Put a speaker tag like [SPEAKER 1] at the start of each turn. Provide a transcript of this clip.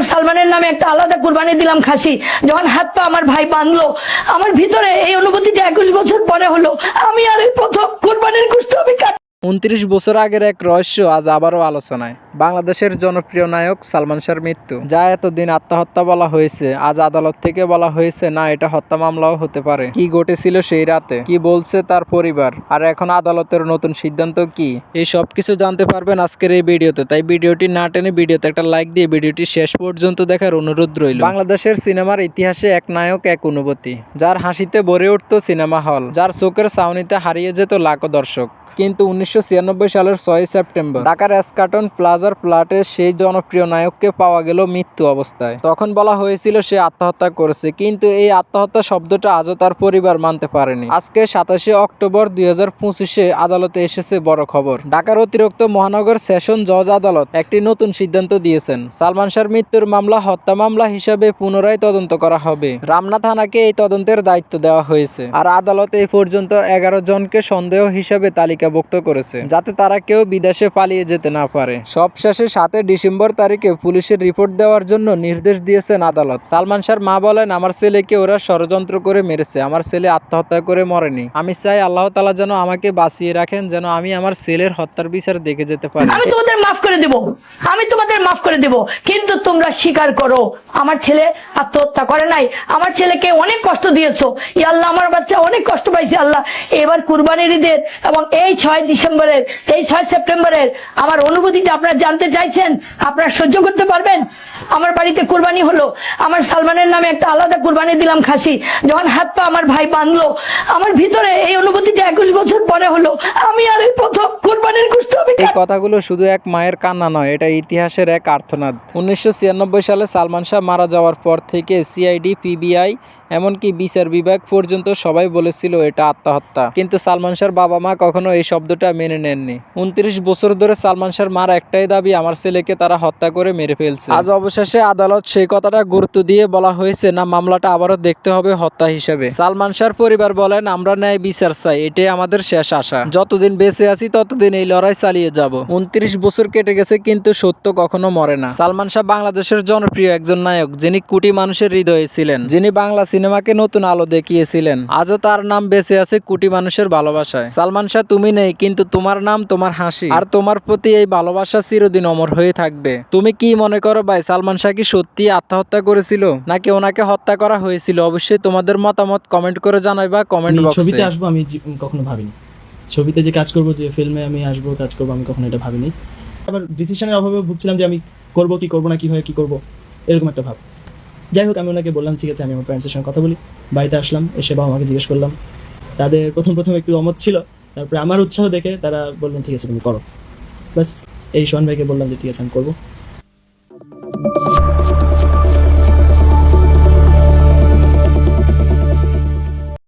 [SPEAKER 1] আমার সালমানের নামে একটা আলাদা কুরবানি দিলাম খাসি। যখন হাত পা আমার ভাই বাঁধলো, আমার ভিতরে এই অনুভূতিটা একুশ বছর পরে হলো। আমি আর প্রথম কুরবানির কুষ্ঠ আমি
[SPEAKER 2] উনত্রিশ বছর আগের এক রহস্য আজ আবারও আলোচনায়। বাংলাদেশের জনপ্রিয় নায়ক সালমান শাহর মৃত্যু। যা এতদিন আত্মহত্যা বলা হয়েছে, আজ আদালত থেকে বলা হয়েছে, না, এটা হত্যা মামলাও হতে পারে। কি ঘটেছিল সেই রাতে? কি বলছে তার পরিবার? আর এখন আদালতের নতুন সিদ্ধান্ত কি? এই সব কিছু জানতে পারবেন আজকের এই ভিডিওতে। তাই ভিডিওটি না টেনে ভিডিওতে একটা লাইক দিয়ে ভিডিওটি শেষ পর্যন্ত দেখার অনুরোধ রইল। বাংলাদেশের সিনেমার ইতিহাসে এক নায়ক, এক অনুভূতি। যার হাসিতে ভরে উঠত সিনেমা হল, যার চোখের ছাউনিতে হারিয়ে যেত লাখো দর্শক। কিন্তু উনিশশো সালের ছয় সেপ্টেম্বর। ঢাকার এসকাটন প্লাজার ফ্ল্যাটে সেই জনপ্রিয় নায়ককে পাওয়া গেল মৃত্যু অবস্থায়। তখন বলা হয়েছিল সে আত্মহত্যা করেছে, কিন্তু এই আত্মহত্যা শব্দটা আজও তার পরিবার মানতে পারেনি। আজকে সাতাশে অক্টোবর দুই আদালতে এসেছে বড় খবর। ঢাকার অতিরিক্ত মহানগর সেশন জজ আদালত একটি নতুন সিদ্ধান্ত দিয়েছেন। সালমান শাহর মৃত্যুর মামলা, হত্যা মামলা হিসাবে পুনরায় তদন্ত করা হবে। রামনা থানাকে এই তদন্তের দায়িত্ব দেওয়া হয়েছে। আর আদালত এই পর্যন্ত এগারো জনকে সন্দেহ হিসাবে তালিকাভুক্ত করেছে। যাতে তারা কেউ বিদেশে পালিয়ে যেতে না পারে। সবশেষে সাতই ডিসেম্বর তারিখে পুলিশের রিপোর্ট দেওয়ার জন্য নির্দেশ দিয়েছেন আদালত। সালমান শাহর মা বলেন আমার ছেলেকে ওরা ষড়যন্ত্র করে মেরেছে। আমার ছেলে আত্মহত্যা করে মরেনি। আমি চাই আল্লাহ তালা যেন আমাকে বাঁচিয়ে রাখেন যেন আমি আমার ছেলের হত্যার বিচার দেখে যেতে পারি।
[SPEAKER 1] আমি তোমাদের মাফ করে দেব। আমি তোমাদের মাফ করে দেব। কিন্তু তোমরা স্বীকার করো আমার ছেলে আত্মহত্যা করে নাই। আমার ছেলেকে অনেক কষ্ট দিয়েছ। ই আল্লাহ আমার বাচ্চা অনেক কষ্ট পাইছে আল্লাহ। এবার কুরবানির ঈদের এবং এই ছয় ডিসেম্বরের এই ছয় সেপ্টেম্বরের আমার অনুভূতিটা আপনারা জানতে চাইছেন আপনারা সহ্য করতে পারবেন? আমার বাড়িতে কুরবানি হলো আমার সালমানের নামে একটা আলাদা কুরবানি দিলাম খাসি যখন হাত পা আমার ভাই বাঁধলো আমার ভিতরে এই অনুভূতিটা একুশ বছর পরে হলো আমি আর এই প্রথম কুরবানির আমি
[SPEAKER 2] এই কথাগুলো শুধু এক মায়ের কান্না নয় এটা ইতিহাসের এক আর্থনাদ উনিশশো ছিয়ানব্বই সালে সালমান শাহ মারা যাওয়ার পর থেকে সিআইডি পিবিআই এমনকি বিচার বিভাগ পর্যন্ত সবাই বলেছিল এটা আত্মহত্যা। কিন্তু সালমান শাহর বাবা মা কখনো এই শব্দটা মেনে নেননি। উনত্রিশ বছর ধরে সালমান শাহর মার একটাই দাবি, আমার ছেলেকে তারা হত্যা করে মেরে ফেলছে। আজ অবশেষে আদালত সেই কথাটা গুরুত্ব দিয়ে বলা হয়েছে, না, মামলাটা আবারও দেখতে হবে হত্যা হিসেবে। সালমান শাহর পরিবার বলেন, আমরা ন্যায় বিচার চাই, এটাই আমাদের শেষ আশা। যতদিন বেঁচে আছি, ততদিন এই লড়াই চালিয়ে যাব। উনত্রিশ বছর কেটে গেছে, কিন্তু সত্য কখনো মরে না। সালমান শাহ বাংলাদেশের জনপ্রিয় একজন নায়ক, যিনি কোটি মানুষের হৃদয়ে ছিলেন। যিনি বাংলা সিনেমাকে নতুন আলো দেখিয়েছিলেন। আজও তার নাম বেঁচে আছে কোটি মানুষের ভালোবাসায়। সালমান শাহ তুমি নেই কিন্তু তোমার নাম তোমার হাসি। আর তোমার প্রতি এই ভালোবাসা চিরদিন অমর হয়ে থাকবে। তুমি কি মনে করো ভাই সালমান শাহ কি সত্যি আত্মহত্যা করেছিল? নাকি ওনাকে হত্যা করা হয়েছিল? অবশ্যই তোমাদের মতামত কমেন্ট করে জানাই বা কমেন্ট
[SPEAKER 3] আমি ছবিতে আসব আমি কখনো ভাবিনি। ছবিতে যে কাজ করব যে ফিল্মে আমি আসব কাজ করব আমি কখনো এটা ভাবিনি। আবার ডিসিশনের অভাবে ভুগছিলাম যে আমি করব কি করব না কি হয় কি করব এরকম একটা ভাব। যাই হোক, আমি ওনাকে বললাম, ঠিক আছে, আমি আমার প্যারেন্টসের সঙ্গে কথা বলি। বাড়িতে আসলাম, এসে বাবা আমাকে জিজ্ঞেস করলাম। তাদের প্রথম প্রথম একটু অমত ছিল, তারপরে আমার উৎসাহ দেখে তারা বললেন, ঠিক আছে, তুমি করো। বাস এই সোহান ভাইকে বললাম যে, ঠিক আছে, আমি করব।